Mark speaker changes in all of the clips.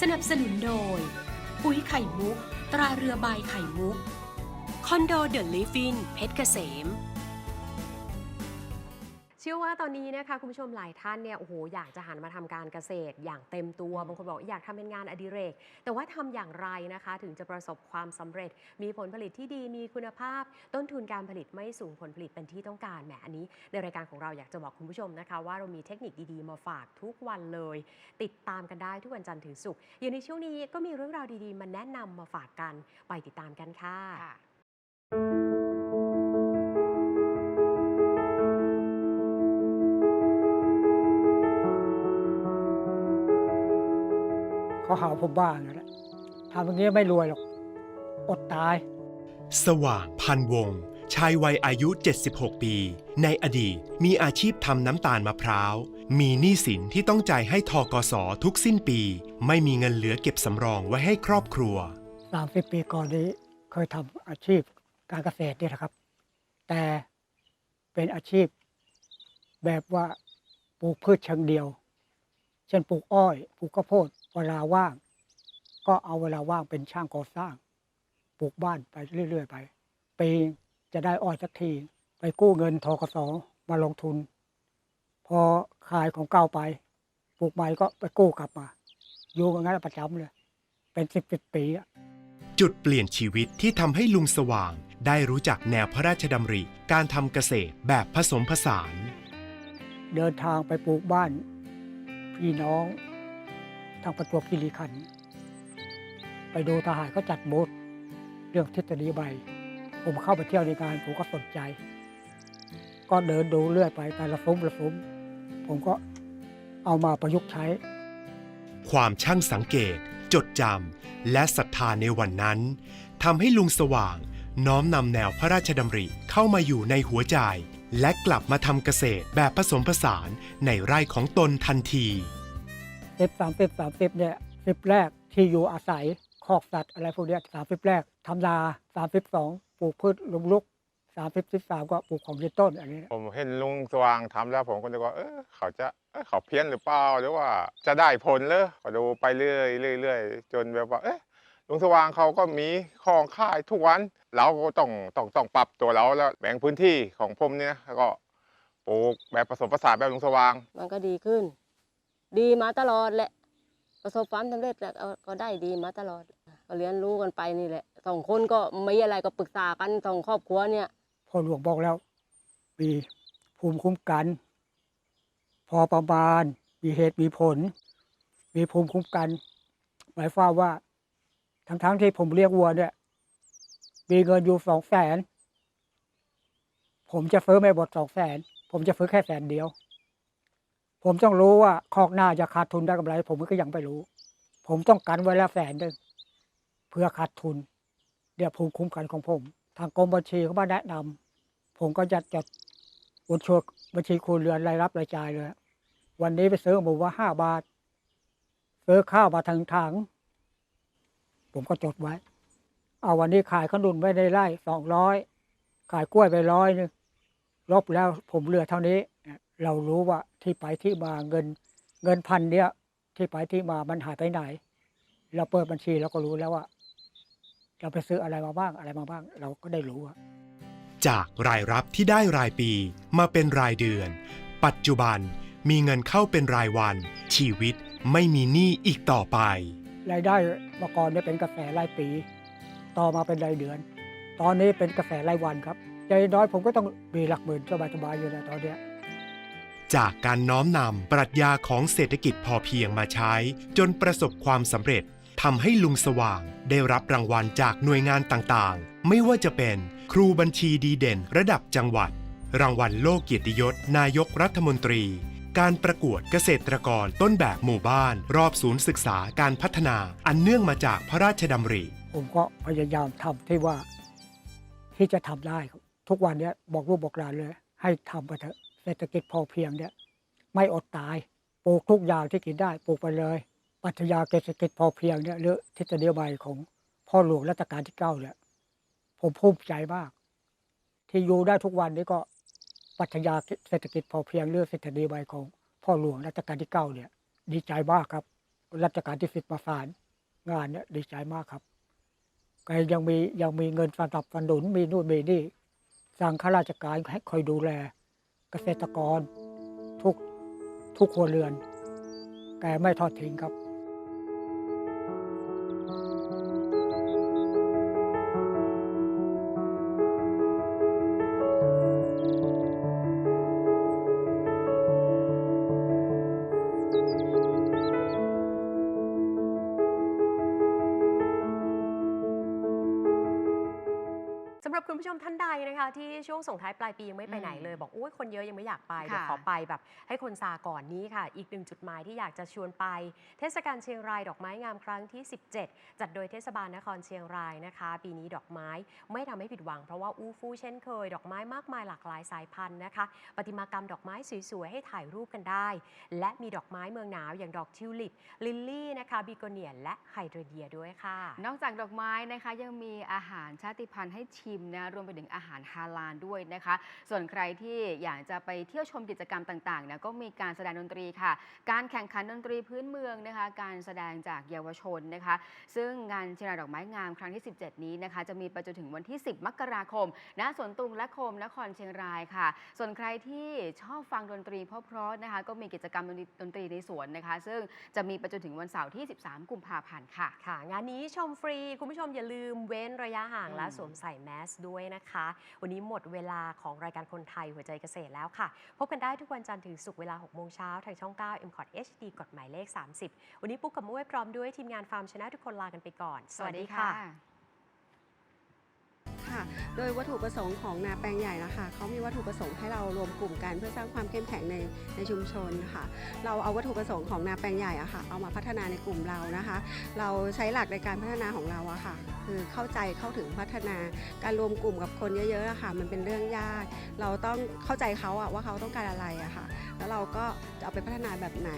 Speaker 1: สนับสนุนโดย ปุ๋ยไข่มุก ตราเรือใบไข่มุก คอนโดเดอะลิฟินเพชรเกษม
Speaker 2: ชื่อว่าตอนนี้นะคะคุณผู้ชมหลายท่านเนี่ยโอ้โหอยากจะหันมาทำการเกษตร อย่างเต็มตัวบางคนบอกอยากทำเป็นงานอดิเรก แต่ว่าทำอย่างไรนะคะ ถึงจะประสบความสำเร็จ มีผลผลิตที่ดีมีคุณภาพ ต้นทุนการผลิตไม่สูงผลผลิตเป็นที่ต้องการแหมอันนี้ ในรายการของเราอยากจะบอกคุณผู้ชมนะคะ ว่าเรามีเทคนิคดีๆมาฝากทุกวันเลย ติดตามกันได้ทุกวันจันทร์ถึงศุกร์อย่างในช่วงนี้ก็มีเรื่องราวดีๆมาแนะนำมาฝากกันไปติดตามกันค่ะ
Speaker 3: เขาหาผมบ้านั่นแหละทำอย่างนี้ไม่รวยหรอก อดตาย
Speaker 4: สว่างพันวงศ์ชายวัยอายุ 76 ปี ในอดีตมีอาชีพทำน้ำตาลมะพร้าว มีหนี้สินที่ต้องจ่ายให้ทกสทุกสิ้นปี ไม่มีเงินเหลือเก็บสำรองไว้ให้ครอบครัว
Speaker 3: 30 ปีก่อนนี้เคยทำอาชีพการเกษตรนี่แหละครับ แต่เป็นอาชีพ แบบว่าปลูกพืชเชิงเดียว เช่นปลูกอ้อย ปลูกข้าวโพด เวลาว่าง ก็เอาเวลาว่างเป็นช่างก่อสร้าง ปลูกบ้านไปเรื่อย ๆ ไป ปีจะได้อ้อยสักที ไปกู้เงินทกสมาลงทุน พอขายของเก่าไป ปลูกใหม่ก็ไปกู้กลับมา อยู่กันงั้นประจำเลย เป็นสิบสิบปีอะ
Speaker 4: จุดเปลี่ยนชีวิตที่ทำให้ลุงสว่าง ได้รู้จักแนวพระราชดำริ การทำเกษตรแบบผสมผสาน
Speaker 3: เดินทางไปปลูกบ้าน พี่น้อง ทางประจวบคีรีขันธ์ไปดูทหารเขาจัดบูธเรื่องทฤษฎีใบผมเข้าไปเที่ยวในงานผมก็สนใจ ก็เดินดูเรื่อยไปแต่ละฟุ้มละฟุ้มผมก็เอามาประยุกต์ใช้
Speaker 4: ความช่างสังเกต จดจำและศรัทธาในวันนั้นทำให้ลุงสว่างน้อมนำแนวพระราชดำริเข้ามาอยู่ในหัวใจ และกลับมาทำเกษตรแบบผสมผสานในไร่ของตนทันที
Speaker 3: สิบสามสิบสามสิบเนี่ยสิบแรกที่อยู่อาศัยคอกสัตว์อะไรพวกเนี้สามสิบแรกทำนาสามสิบสองปลูกพืชลุกลุกสามสิบสิบสามก็ปลูกของยืนต้นอันนี้
Speaker 5: ผมเห็นลุงสว่างทำแล้วผมก็เลยว่าเออเขาจะเอ้ยเขาเพี้ยนหรือเปล่าหรือว่าจะได้ผลเลยก็ดูไปเรื่อยๆเรื่อยๆจนแบบว่าเอ๊ะลุงสว่างเขาก็มีของค่ายทุกวัน เราก็ต้องต้องต้องปรับตัวเราแล้วแบ่งพื้นที่ของผมเนี่ยแล้วก็ปลูกแบบผสมผสานแบบลุงสว่าง
Speaker 6: มันก็ดีขึ้น ดีมาตลอดแหละ ประสบความสำเร็จแล้วก็ได้ดีมาตลอดก็เรียนรู้กันไปนี่แหละสองคนก็ไม่อะไรก็ปรึกษากันสองครอบครัวเนี่ย
Speaker 3: พ่อหลวงบอกแล้ว มีภูมิคุ้มกัน พอประมาณมีเหตุมีผล มีภูมิคุ้มกัน หมายความว่า ทั้งๆที่ผมเลี้ยงวัวเนี่ยมีเงินอยู่สองแสนผมจะซื้อไม่หมดสองแสนผมจะซื้อแค่แสนเดียว ผมต้องรู้ว่าคอกหน้าจะขาดทุนได้กำไร ผมก็ยังไม่รู้ ผมต้องกันไว้แล้วแสนหนึ่งเพื่อขาดทุน เดี๋ยวภูมิคุ้มกันของผม ทางกรมบัญชีเขามาแนะนำผมก็จะจดบัญชีบัญชีครัวเรือนรายรับรายจ่ายเลย วันนี้ไปซื้อหมูว่าห้าบาทซื้อข้าวมาทางทางๆผมก็จดไว้ เอาวันนี้ขายขนุนไว้ในไร่สองร้อยขายกล้วยไปร้อยหนึงลบแล้วผมเหลือเท่านี้ เรารู้ว่าที่ไปที่มาเงิน เงินพันเนี้ยที่ไปที่มามันหายไปไหน เราเปิดบัญชีเราก็รู้แล้วว่า เราไปซื้ออะไรมาบ้างอะไรมาบ้าง เราก็ได้รู้อะ
Speaker 4: จากรายรับที่ได้รายปีมาเป็นรายเดือน ปัจจุบันมีเงินเข้าเป็นรายวัน ชีวิตไม่มีหนี้อีกต่อไป
Speaker 3: รายได้เมื่อก่อนเนี่ยเป็นกาแฟรายปี ต่อมาเป็นรายเดือน ตอนนี้เป็นกาแฟรายวันครับใจน้อยผมก็ต้องมีหลักหมื่นสบายๆอยู่นะตอนเนี้ย
Speaker 4: จากการน้อมนำปรัชญาของเศรษฐกิจพอเพียงมาใช้ จนประสบความสำเร็จทำให้ลุงสว่าง ได้รับรางวัลจากหน่วยงานต่างๆ ไม่ว่าจะเป็นครูบัญชีดีเด่นระดับจังหวัด รางวัลโลกเกียรติยศนายกรัฐมนตรี การประกวดเกษตรกรต้นแบบหมู่บ้าน รอบศูนย์ศึกษาการพัฒนาอันเนื่องมาจากพระราชดำริ
Speaker 3: ผมก็พยายามทำที่ว่าที่จะทำได้ครับทุกวันเนี้ยบอกลูกบอกหลานเลย ให้ทำไปเถอะ เศรษฐกิจพอเพียงเนี่ยไม่อดตายปลูกทุกอย่างที่กินได้ปลูกไปเลยปรัชญาเศรษฐกิจพอเพียงเนี่ยหรือทฤษฎีใบของพ่อหลวงรัชกาลที่เก้าเนี่ยผมภูมิใจมาก ที่อยู่ได้ทุกวันนี้ก็ปรัชญาเศรษฐกิจพอเพียงหรือทฤษฎีใบของพ่อหลวงรัชกาลที่เก้าเนี่ย ดีใจมากครับรัชกาลที่สิบประสานงานเนี่ยดีใจมากครับแกยังมียังมีเงินสนับสนุนมีนู่นมีนี่สั่งข้าราชการให้คอยดูแล เกษตรกรทุกทุกครัวเรือน แกไม่ทอดทิ้งครับ
Speaker 2: หรับคุณผู้ชมท่านใดนะคะที่ช่วงส่งท้ายปลายปียังไม่ไปไหนเลย บอกโอ้ยคนเยอะยังไม่อยากไปเดี๋ยว
Speaker 7: ค่ะ
Speaker 2: ขอไปแบบ ให้คนซาก่อนนี้ค่ะ อีกหนึ่งจุดหมายที่อยากจะชวนไป เทศกาลเชียงรายดอกไม้งามครั้งที่ 17 จัดโดยเทศบาลนครเชียงรายนะคะ ปีนี้ดอกไม้ไม่ทำให้ผิดหวังเพราะว่าอู้ฟู่เช่นเคย ดอกไม้มากมายหลากหลายสายพันธุ์นะคะประติมากรรมดอกไม้สวยๆให้ถ่ายรูปกันได้ และมีดอกไม้เมืองหนาวอย่างดอกทิวลิปลิลลี่นะคะบิโกเนียนและไฮเดรเดียด้วยค่ะ
Speaker 7: นอกจากดอกไม้นะคะยังมีอาหารชาติพันธุ์ให้ชิมนะรวมไปถึงอาหารฮาลาลด้วยนะคะ ส่วนใครที่อยากจะไปเที่ยวชมกิจกรรมต่างๆนะก็มีการแสดงดนตรีค่ะ การแข่งขันดนตรีพื้นเมืองนะคะ การแสดงจากเยาวชนนะคะ ซึ่งงานเชียงรายดอกไม้งามครั้งที่ 17 นี้นะคะ จะมีไปจนถึงวันที่ 10 มกราคมณสวนตุงและโคมนครเชียงรายค่ะ ส่วนใครที่ชอบฟังดนตรีเพราะๆนะคะ ก็มีกิจกรรมดนตรีในสวนนะคะ ซึ่งจะมีไปจนถึงวันเสาร์ที่ 13 กุมภาพันธ์ค่ะ
Speaker 2: ค่ะ งานนี้ชมฟรีคุณผู้ชมอย่าลืมเว้นระยะห่างและสวมใส่แมสด้วยนะคะ วันนี้หมดเวลาของรายการคนไทยหัวใจเกษตรแล้วค่ะ พบกันได้ทุกวันจันทร์ถึงศุกร์เวลา6โมงเช้าทางช่อง 9 m c o t HD กฎหมายเลข 30 วันนี้ปุ๊กกับมุ้ยพร้อมด้วยทีมงานฟาร์มชนะทุกคนลากันไปก่อน สวัสดีค่ะ
Speaker 8: ค่ะ โดยวัตถุประสงค์ของนาแปลงใหญ่นะคะเขามีวัตถุประสงค์ให้เรารวมกลุ่มกันเพื่อสร้างความเข้มแข็งในในชุมชนค่ะ เราเอาวัตถุประสงค์ของนาแปลงใหญ่อะค่ะ เอามาพัฒนาในกลุ่มเรานะคะ เราใช้หลักในการพัฒนาของเราอะค่ะ คือเข้าใจเข้าถึงพัฒนาการรวมกลุ่มกับคนเยอะๆอะค่ะ มันเป็นเรื่องยาก เราต้องเข้าใจเขาอะว่าเขาต้องการอะไรอะค่ะ แล้วเราก็จะเอาไปพัฒนาแบบไหน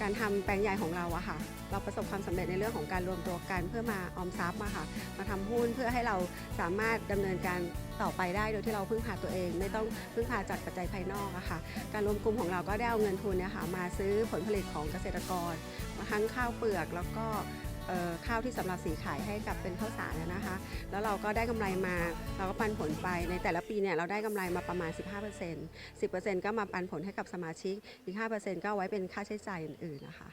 Speaker 8: การทำแปลงใหญ่ของเราอะค่ะ เราประสบความสำเร็จในเรื่องของการรวมตัวกันเพื่อมาออมทรัพย์มาค่ะ มาทำหุ้นเพื่อให้เราสามารถดำเนินการต่อไปได้โดยที่เราพึ่งพาตัวเอง ไม่ต้องพึ่งพาจากปัจจัยภายนอกอะค่ะการรวมกลุ่มของเราก็ได้เอาเงินทุนเนี่ยค่ะมาซื้อผลผลิตของเกษตรกรมาทั้งข้าวเปลือกแล้วก็ข้าวที่สำหรับสีขายให้กับเป็นข้าวสารนะคะ แล้วเราก็ได้กำไรมาเราก็ปันผลไปในแต่ละปีเนี่ยเราได้กำไรมาประมาณ 15% 10%ก็มาปันผลให้กับสมาชิกอีก 5%ก็ไว้เป็นค่าใช้จ่ายอื่นๆนะคะ